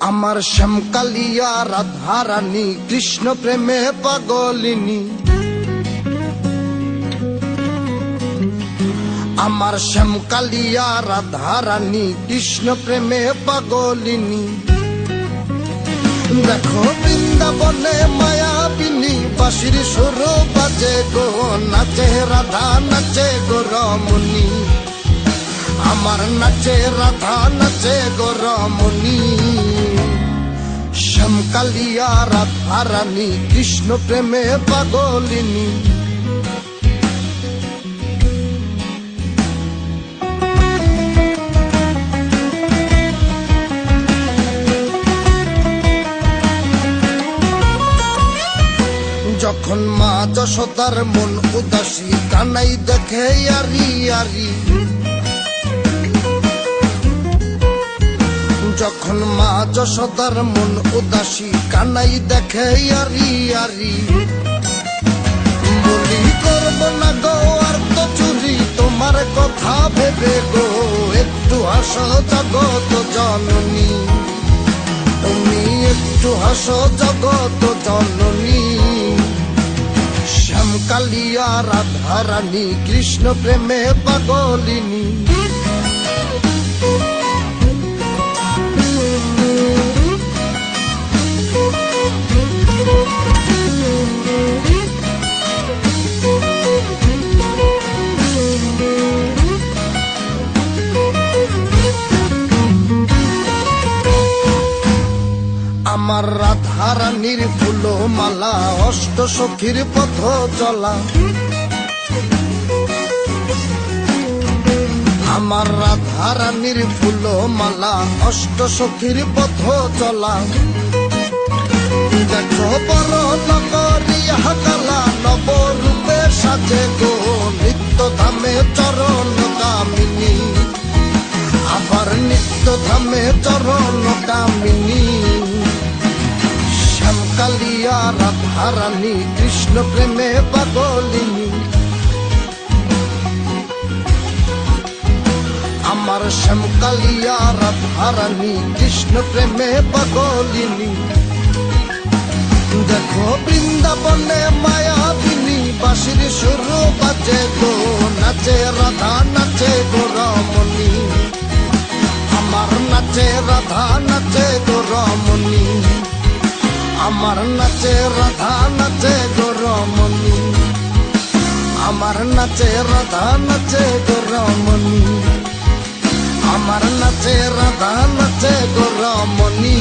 আমার শ্যামকালিয়া রাধারানী, কৃষ্ণ প্রেমে পাগলিনী। আমার শ্যামকালিয়া রাধারানী, কৃষ্ণ প্রেমে পাগলিনী। দেখো বৃন্দাবনে মায়াবিনী বাসির সুর বাজে গো, নাচে রাধা, নাচে গো রমণী। আমার নাচে রাধা, নাচে গো রমণী। শ্যামকালিয়া রাধা রানী কৃষ্ণ প্রেমে পাগলিনী। যখন মা যশোদার মন উদাসী, কানাই দেখে আরি আরি যখন মা যশোদার মন উদাসী, কানাই দেখে আরি আরি। বলি, করব না গো, আর তো চুরি, তোমার কথা ভেবে গো, একটু হাসো জগত জননী। তুমি একটু হাসো জগত জননী। শ্যামকালিয়া রাধা রানী কৃষ্ণ প্রেমে পাগলিনী। আমার রাধা রানীর ফুল মালা অষ্ট সখীর পথ চলা। আমার রাধা রানীর ফুল মালা অষ্ট সখীর পথ চলা। দেখো বড় নগরিয়া কালা, নবরূপে সাজে গো, নিত্য ধামে চরণ কামিনী। আবার নিত্য ধামে চরণ কামিনী। শ্যামকালিয়া রাধা রানী কৃষ্ণ প্রেমে পাগলিনী। আমার শ্যামকালিয়া রাধা রানী কৃষ্ণ প্রেমে পাগলিনী। দেখো বৃন্দাবনে মায়াবিনী বাসির সুর বাজে গো নাচে রাধা আমার নাচে, রাধা নাচে, গো রমণী। আমার নাচে, রাধা নাচে গরমনি আমার নাচে, রাধা নাচে গরমনি